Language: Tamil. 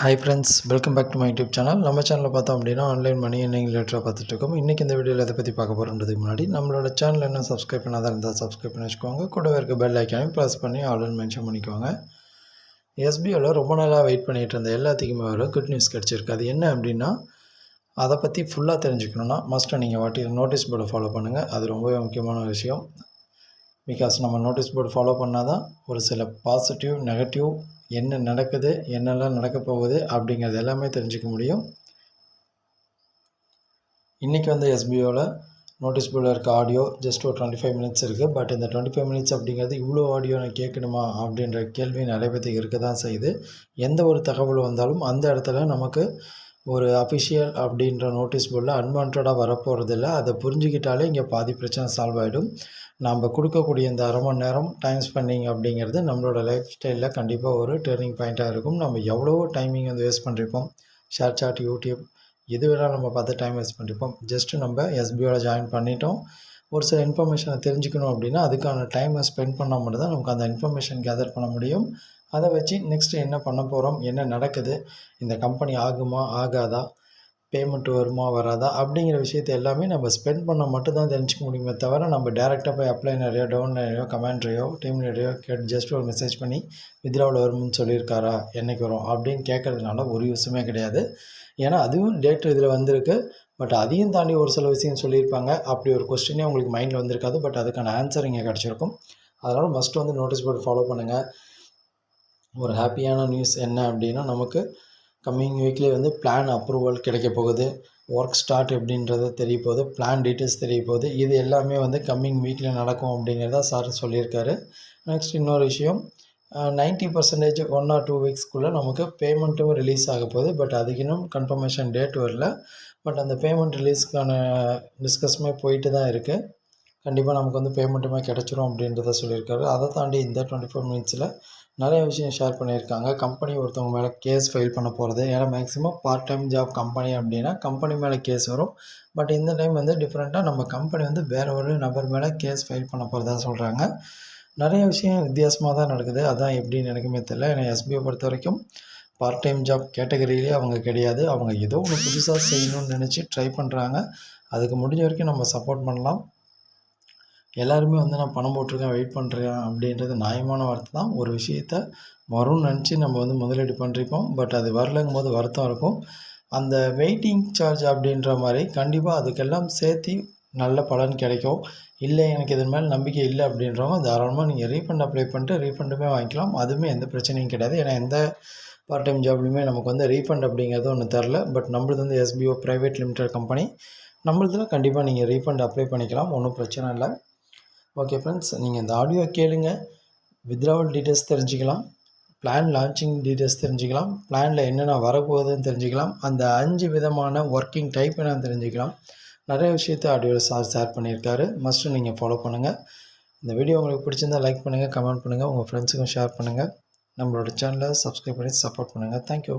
Hi friends welcome back to my YouTube channel நம்ம சேனலில் பார்த்தோம் அப்படின்னா ஆன்லைன் மணி என்னைக்கு ரிலேட்டடாக பார்த்துட்ருக்கோம் இன்றைக்கி இந்த வீடியோவில் இதை பற்றி பார்க்க போகிறதுக்கு முன்னாடி நம்மளோட சேனல் என்ன சப்ஸ்கிரைப் பண்ணாதான் இருந்தால் சப்ஸ்கிரைப் பண்ணி வச்சுக்கோங்க. கூடவே இருக்க பெல் ஐக்கானையும் ப்ரெஸ் பண்ணி ஆல்ரெடி மென்ஷன் பண்ணிக்கோங்க. எஸ்பிஓவில் ரொம்ப நாளாக வெயிட் பண்ணிகிட்டு இருந்த எல்லாத்துக்குமே ஒரு குட் நியூஸ் கிடச்சிருக்கு. அது என்ன அப்படின்னா அதை பற்றி ஃபுல்லாக தெரிஞ்சுக்கணுன்னா மஸ்ட்டாக நீங்கள் வாட்டி நோட்டீஸ் போர்டை ஃபாலோ பண்ணுங்கள் அது ரொம்பவே முக்கியமான விஷயம். பிகாஸ் நம்ம நோட்டீஸ் போர்டு ஃபாலோ பண்ணால் தான் ஒரு சில பாசிட்டிவ் நெகட்டிவ் என்ன நடக்குது என்னெல்லாம் நடக்க போகுது அப்படிங்கிறது எல்லாமே தெரிஞ்சுக்க முடியும். இன்றைக்கி வந்து எஸ்பிஓவில் நோட்டீஸ் போர்டில் இருக்க ஆடியோ ஜஸ்ட் ஒரு டுவெண்ட்டி ஃபைவ் மினிட்ஸ் இருக்குது பட் இந்த டுவெண்ட்டி ஃபைவ் மினிட்ஸ் அப்படிங்கிறது இவ்வளோ ஆடியோ நான் கேட்கணுமா அப்படின்ற கேள்வி நிறைய பேர்த்துக்கு இருக்க தான் செய்யுது. எந்த ஒரு தகவல் வந்தாலும் அந்த இடத்துல நமக்கு ஒரு அஃபிஷியல் அப்படின்ற நோட்டீஸ் போர்டில் அன்வான்டாக வரப்போகிறதில்ல அதை புரிஞ்சுக்கிட்டாலே இங்கே பாதி பிரச்சனை சால்வ் ஆகிடும் நம்ம கொடுக்கக்கூடிய இந்த அரை மணி நேரம் டைம் ஸ்பெண்டிங் அப்படிங்கிறது நம்மளோட லைஃப் ஸ்டைலில் கண்டிப்பாக ஒரு டேர்னிங் பாயிண்ட்டாக இருக்கும். நம்ம எவ்வளோ டைமிங் வந்து வேஸ்ட் பண்ணியிருப்போம் ஷேர் சாட் யூடியூப் இது வேணால் நம்ம பார்த்து டைம் வேஸ்ட் பண்ணியிருப்போம் ஜஸ்ட்டு நம்ம எஸ்பியோட ஜாயின் பண்ணிட்டோம். ஒரு சில இன்ஃபர்மேஷனை தெரிஞ்சுக்கணும் அப்படின்னா அதுக்கான டைமை ஸ்பெண்ட் பண்ணால் மட்டும்தான் நமக்கு அந்த இன்ஃபர்மேஷன் கேதர் பண்ண முடியும். அதை வச்சு நெக்ஸ்ட்டு என்ன பண்ண போகிறோம் என்ன நடக்குது? இந்த கம்பெனி ஆகுமா? ஆகாதா? பேமெண்ட் வருமா? வராதா? அப்படிங்கிற விஷயத்தை எல்லாமே நம்ம ஸ்பெண்ட் பண்ண மட்டும்தான் தெரிஞ்சுக்க முடியுமே தவிர நம்ம டேரெக்டாக போய் அப்ளைனரையோ டவுன்லைனையோ கமெண்ட்ரையோ டீம் லீடரையோ கேட்டு ஜஸ்ட் ஒரு மெசேஜ் பண்ணி வித்ராவில் வரும்னு சொல்லியிருக்காரா? என்றைக்கு வரும்? அப்படின்னு கேட்குறதுனால ஒரு யூஸுமே கிடையாது. ஏன்னா அதுவும் டேட் இதில் வந்திருக்கு. பட் அதையும் தாண்டி ஒரு சில விஷயம் சொல்லியிருப்பாங்க. அப்படி ஒரு கொஸ்டினே உங்களுக்கு மைண்டில் வந்திருக்காது. பட் அதுக்கான ஆன்சர் இங்கே கிடச்சிருக்கும். அதனால் மஸ்ட் வந்து நோட்டீஸ் போர்டு ஃபாலோ பண்ணுங்கள் ஒரு ஹாப்பியான நியூஸ் என்ன அப்படின்னா நமக்கு கம்மிங் வீக்லி வந்து பிளான் அப்ரூவல் கிடைக்க போகுது. ஒர்க் ஸ்டார்ட் எப்படின்றது தெரிய போகுது. பிளான் டீட்டெயில்ஸ் தெரிய போகுது. இது எல்லாமே வந்து கம்மிங் வீக்கில் நடக்கும் அப்படிங்கிறதா சார் சொல்லியிருக்காரு. நெக்ஸ்ட் இன்னொரு விஷயம் ninety percentage one or two வீக்ஸ்க்குள்ளே நமக்கு பேமெண்ட்டும் ரிலீஸ் ஆக போகுது. பட் அதுக்கு இன்னும் கன்ஃபர்மேஷன் டேட் வரல. பட் அந்த பேமெண்ட் ரிலீஸ்க்கான டிஸ்கஸ்மே போயிட்டு தான் இருக்குது கண்டிப்பாக நமக்கு வந்து பேமெண்ட்டுமே கிடச்சிரும் அப்படின்றத சொல்லியிருக்காரு. அதை தாண்டி இந்த டுவெண்ட்டி ஃபோர் மினிட்ஸில் நிறைய விஷயம் ஷேர் பண்ணியிருக்காங்க. கம்பெனி ஒருத்தவங்க மேலே கேஸ் ஃபைல் பண்ண போகிறது ஏன்னா maximum part time job company அப்படின்னா கம்பெனி மேலே கேஸ் வரும். பட் இந்த டைம் வந்து டிஃப்ரெண்ட்டாக நம்ம கம்பெனி வந்து வேறு ஒரு நபர் மேலே கேஸ் ஃபைல் பண்ண போகிறதா சொல்கிறாங்க நிறைய விஷயம் வித்தியாசமாக தான் நடக்குது. அதான் எப்படின்னு எனக்குமே தெரியல. ஏன்னா எஸ்பிஐ பொறுத்த வரைக்கும் பார்ட் டைம் ஜாப் கேட்டகரியிலே அவங்க கிடையாது. அவங்க ஏதோ ஒன்று புதுசாக செய்யணும்னு நினச்சி ட்ரை பண்ணுறாங்க அதுக்கு முடிஞ்ச வரைக்கும் நம்ம சப்போர்ட் பண்ணலாம். எல்லாருமே வந்து நான் பணம் போட்டிருக்கேன் வெயிட் பண்ணுறேன் அப்படின்றது நியாயமான வார்த்தை தான். ஒரு விஷயத்த வரும்னு நினச்சி நம்ம வந்து முதலீடு பண்ணிருப்போம் பட் அது வரலங்கும் போது வருத்தம் இருக்கும். அந்த வெயிட்டிங் சார்ஜ் அப்படின்ற மாதிரி கண்டிப்பாக அதுக்கெல்லாம் சேர்த்து நல்ல பலன் கிடைக்கும். இல்லை எனக்கு இதன் மேலே நம்பிக்கை இல்லை அப்படின்றவங்க தாராளமாக நீங்கள் ரீஃபண்ட் அப்ளை பண்ணிட்டு ரீஃபண்டுமே வாங்கிக்கலாம். அதுவுமே எந்த பிரச்சனையும் கிடையாது. ஏன்னா எந்த பார்ட் டைம் ஜாப்லையுமே நமக்கு வந்து ரீஃபண்ட் அப்படிங்கிறது ஒன்று தரல. பட் நம்மளது வந்து எஸ்பிஓ ப்ரைவேட் லிமிடெட் கம்பெனி நம்மளதில் கண்டிப்பாக நீங்கள் ரீஃபண்ட் அப்ளை பண்ணிக்கலாம். ஒன்றும் பிரச்சனை இல்லை. ஓகே ஃப்ரெண்ட்ஸ் நீங்கள் இந்த ஆடியோ கேளுங்க. வித்ராவல் டீட்டெயில்ஸ் தெரிஞ்சுக்கலாம். பிளான் லான்ச்சிங் டீட்டெயில்ஸ் தெரிஞ்சுக்கலாம். பிளானில் என்னென்ன வரப்போகுதுன்னு தெரிஞ்சுக்கலாம். அந்த அஞ்சு விதமான ஒர்க்கிங் டைப் என்னன்னு தெரிஞ்சுக்கலாம். நிறைய விஷயத்தை ஆடியோவில் சார் ஷேர் பண்ணியிருக்காரு. மஸ்ட்டு நீங்கள் ஃபாலோ பண்ணுங்கள் இந்த வீடியோ உங்களுக்கு பிடிச்சிருந்தால் லைக் பண்ணுங்கள் கமெண்ட் பண்ணுங்கள் உங்கள் ஃப்ரெண்ட்ஸுக்கும் ஷேர் பண்ணுங்கள் நம்மளோட சேனலை சப்ஸ்கிரைப் பண்ணி சப்போர்ட் பண்ணுங்கள் தேங்க்யூ